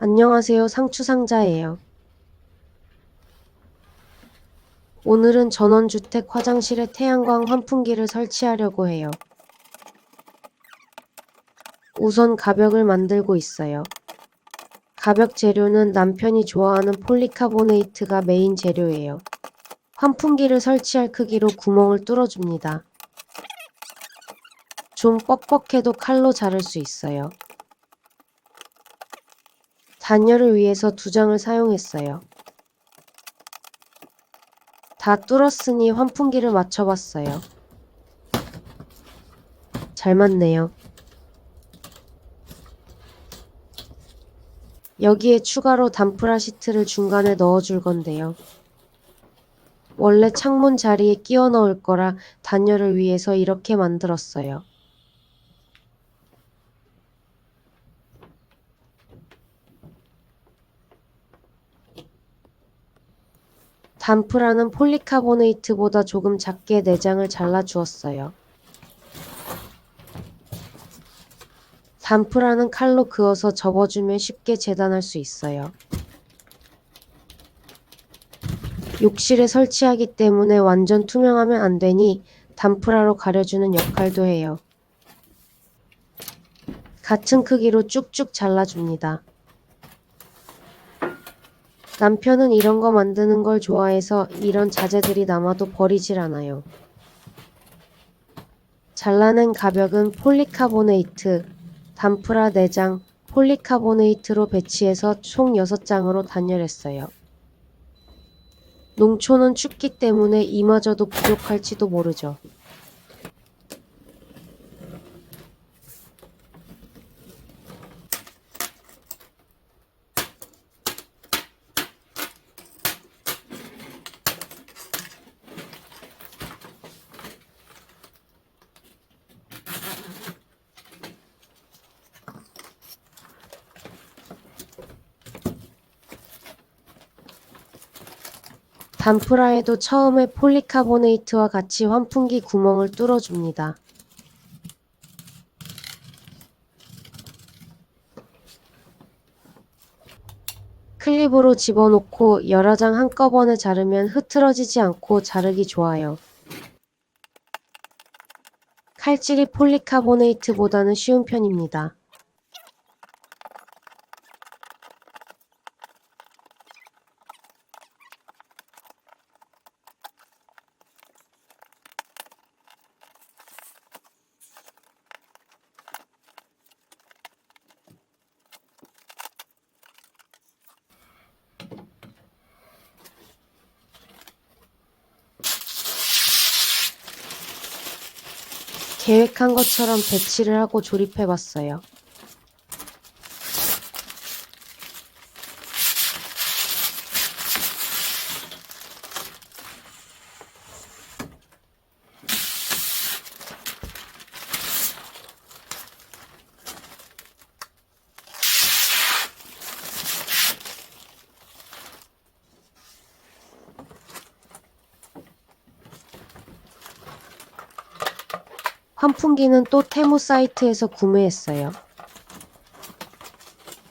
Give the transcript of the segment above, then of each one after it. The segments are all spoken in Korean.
안녕하세요. 상추상자예요. 오늘은 전원주택 화장실에 태양광 환풍기를 설치하려고 해요. 우선 가벽을 만들고 있어요. 가벽 재료는 남편이 좋아하는 폴리카보네이트가 메인 재료예요. 환풍기를 설치할 크기로 구멍을 뚫어줍니다. 좀 뻑뻑해도 칼로 자를 수 있어요. 단열을 위해서 두 장을 사용했어요. 다 뚫었으니 환풍기를 맞춰봤어요. 잘 맞네요. 여기에 추가로 단프라 시트를 중간에 넣어줄 건데요. 원래 창문 자리에 끼워 넣을 거라 단열을 위해서 이렇게 만들었어요. 단프라는 폴리카보네이트보다 조금 작게 내장을 잘라 주었어요. 단프라는 칼로 그어서 접어주면 쉽게 재단할 수 있어요. 욕실에 설치하기 때문에 완전 투명하면 안 되니 단프라로 가려주는 역할도 해요. 같은 크기로 쭉쭉 잘라줍니다. 남편은 이런 거 만드는 걸 좋아해서 이런 자재들이 남아도 버리질 않아요. 잘라낸 가벽은 폴리카보네이트, 단프라 4장, 폴리카보네이트로 배치해서 총 6장으로 단열했어요. 농촌은 춥기 때문에 이마저도 부족할지도 모르죠. 단프라에도 처음에 폴리카보네이트와 같이 환풍기 구멍을 뚫어줍니다. 클립으로 집어넣고 여러 장 한꺼번에 자르면 흐트러지지 않고 자르기 좋아요. 칼질이 폴리카보네이트보다는 쉬운 편입니다. 계획한 것처럼 배치를 하고 조립해 봤어요. 환풍기는 또 테무 사이트에서 구매했어요.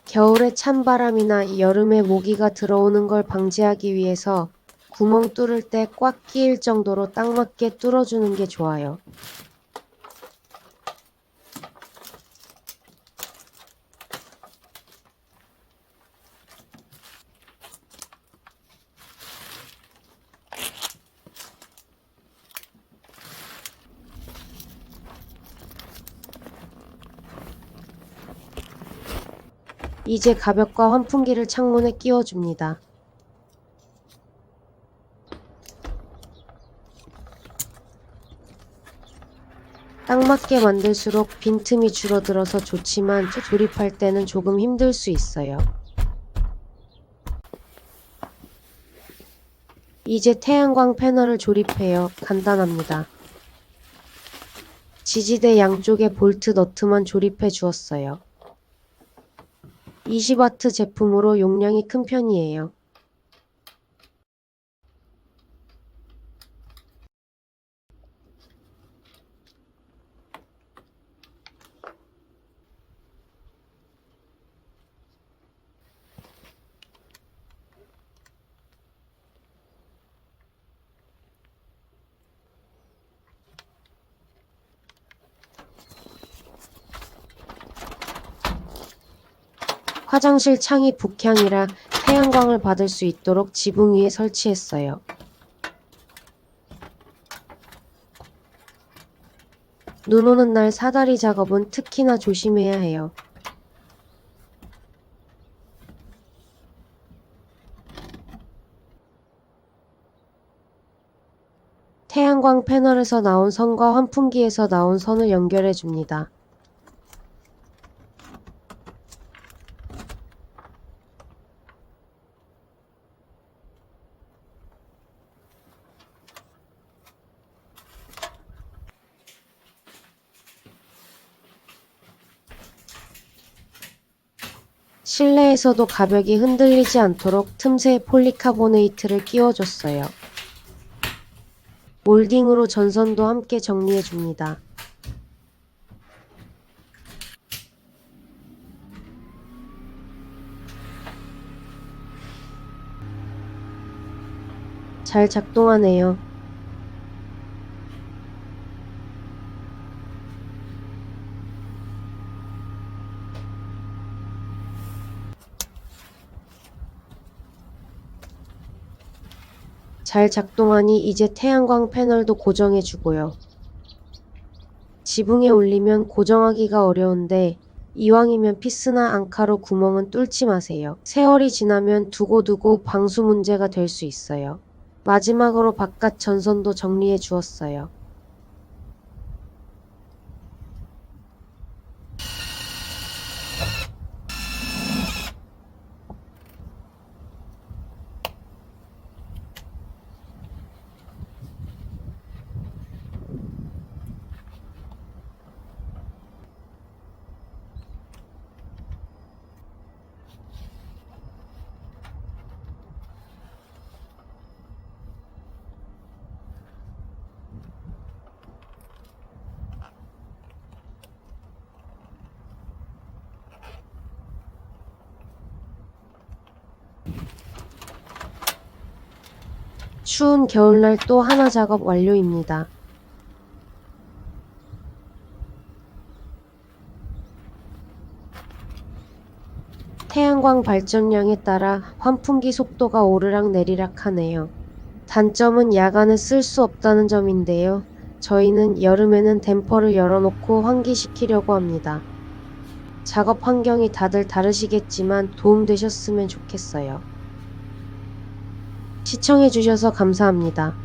겨울에 찬바람이나 여름에 모기가 들어오는 걸 방지하기 위해서 구멍 뚫을 때 꽉 끼일 정도로 딱 맞게 뚫어주는 게 좋아요. 이제 가벽과 환풍기를 창문에 끼워줍니다. 딱 맞게 만들수록 빈틈이 줄어들어서 좋지만 조립할 때는 조금 힘들 수 있어요. 이제 태양광 패널을 조립해요. 간단합니다. 지지대 양쪽에 볼트 너트만 조립해 주었어요. 20와트 제품으로 용량이 큰 편이에요. 화장실 창이 북향이라 태양광을 받을 수 있도록 지붕 위에 설치했어요. 눈 오는 날 사다리 작업은 특히나 조심해야 해요. 태양광 패널에서 나온 선과 환풍기에서 나온 선을 연결해 줍니다. 실내에서도 가벽이 흔들리지 않도록 틈새에 폴리카보네이트를 끼워줬어요. 몰딩으로 전선도 함께 정리해 줍니다. 잘 작동하네요. 잘 작동하니 이제 태양광 패널도 고정해 주고요. 지붕에 올리면 고정하기가 어려운데 이왕이면 피스나 앙카로 구멍은 뚫지 마세요. 세월이 지나면 두고두고 방수 문제가 될 수 있어요. 마지막으로 바깥 전선도 정리해 주었어요. 추운 겨울날 또 하나 작업 완료입니다. 태양광 발전량에 따라 환풍기 속도가 오르락 내리락 하네요. 단점은 야간에 쓸 수 없다는 점인데요. 저희는 여름에는 댐퍼를 열어놓고 환기시키려고 합니다. 작업 환경이 다들 다르시겠지만 도움되셨으면 좋겠어요. 시청해주셔서 감사합니다.